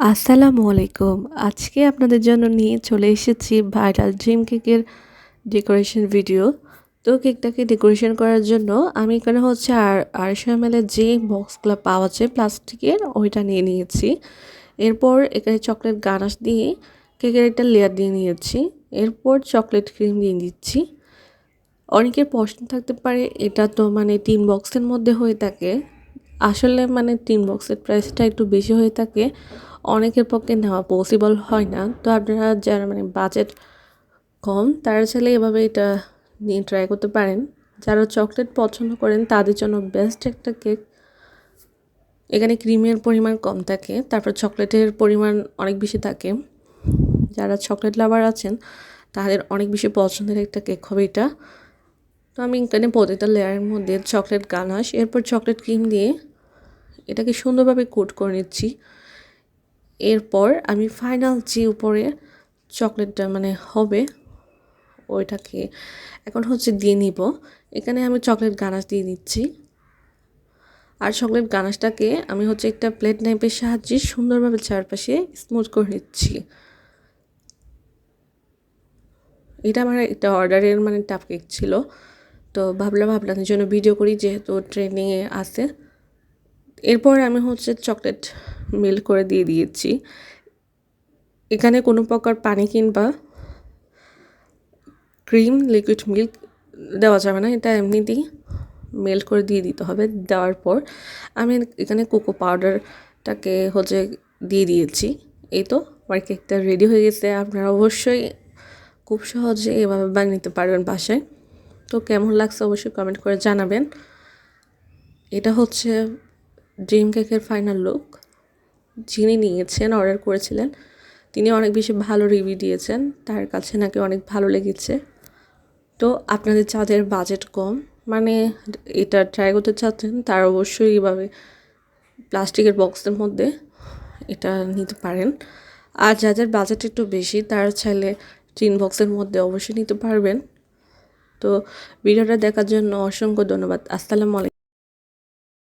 আসসালামু আলাইকুম। আজকে আপনাদের জন্য নিয়ে চলে এসেছি ভাইরাল ড্রিম কেকের ডেকোরেশন ভিডিও। তো কেকটাকে ডেকোরেশন করার জন্য আমি এখানে হচ্ছে আর আড়াইশো এম যে বক্সগুলো পাওয়া যায় প্লাস্টিকের, ওইটা নিয়ে নিয়েছি। এরপর এখানে চকলেট গানাশ দিয়ে কেকের একটা লেয়ার দিয়ে নিয়েছি। এরপর চকলেট ক্রিম দিয়ে দিচ্ছি অনেকের প্রশ্ন থাকতে পারে, এটা তো মানে টিন বক্সের মধ্যে হয়ে থাকে। আসলে মানে টিন বক্সের প্রাইসটা একটু বেশি হয়ে থাকে। অনেকের পক্ষে নেওয়া পসিবল হয় না। তো আপনারা যারা মানে বাজেট কম, তারা চাইলে এভাবে এটা নিয়ে ট্রাই করতে পারেন। যারা চকলেট পছন্দ করেন, তাদের জন্য বেস্ট একটা কেক এখানে ক্রিমের পরিমাণ কম থাকে, তারপর চকলেটের পরিমাণ অনেক বেশি থাকে। যারা চকলেট লাভার আছেন, তাদের অনেক বেশি পছন্দের একটা কেক হবে এটা। তো আমি এখানে প্রতিটা লেয়ারের মধ্যে চকলেট গানাশ এরপর চকলেট ক্রিম দিয়ে এটাকে সুন্দরভাবে কোট করে নিচ্ছি। এরপর আমি ফাইনাল যে উপরে চকলেটটা মানে হবে, ওইটাকে এখন হচ্ছে দিয়ে নিব। এখানে আমি চকলেট গানাশ দিয়ে দিচ্ছি। আর চকলেট গানাশটাকে আমি হচ্ছে একটা প্লেট নাইপের সাহায্যে সুন্দরভাবে চারপাশে স্মুথ করে নিচ্ছি। এটা আমার একটা অর্ডারের মানে টাপ কেক ছিল। তো ভাবলাম আপনাদের জন্য ভিডিও করি, যেহেতু ট্রেনিংয়ে আছে। এরপর আমি হচ্ছে চকলেট মেল্ট করে দিয়ে দিয়েছি। এখানে কোনো প্রকার পানি কিংবা ক্রিম লিকুইড মিল্ক দেওয়া যাবে না। এটা এমনিতেই মেল্ট করে দিয়ে দিতে হবে। দেওয়ার পর আমি এখানে কোকো পাউডারটাকে হচ্ছে দিয়ে দিয়েছি। এই তো, আমার কেকটা রেডি হয়ে গেছে। আপনারা অবশ্যই খুব সহজে এভাবে বানিয়ে নিতে পারবেন বাসায়। তো কেমন লাগছে অবশ্যই কমেন্ট করে জানাবেন। এটা হচ্ছে ড্রিম কেকের ফাইনাল লুক যিনি নিয়েছেন অর্ডার করেছিলেন, তিনি অনেক বেশি ভালো রিভিউ দিয়েছেন। তার কাছে নাকি অনেক ভালো লেগেছে। তো আপনাদের যাদের বাজেট কম। মানে এটা ট্রাই করতে চাচ্ছেন, তারা অবশ্যই এইভাবে প্লাস্টিকের বক্সের মধ্যে এটা নিতে পারেন। আর যাদের বাজেট একটু বেশি, তারা চাইলে টিন বক্সের মধ্যে অবশ্যই নিতে পারবেন। তো ভিডিওটা দেখার জন্য অসংখ্য ধন্যবাদ। আসসালামু আলাইকুম।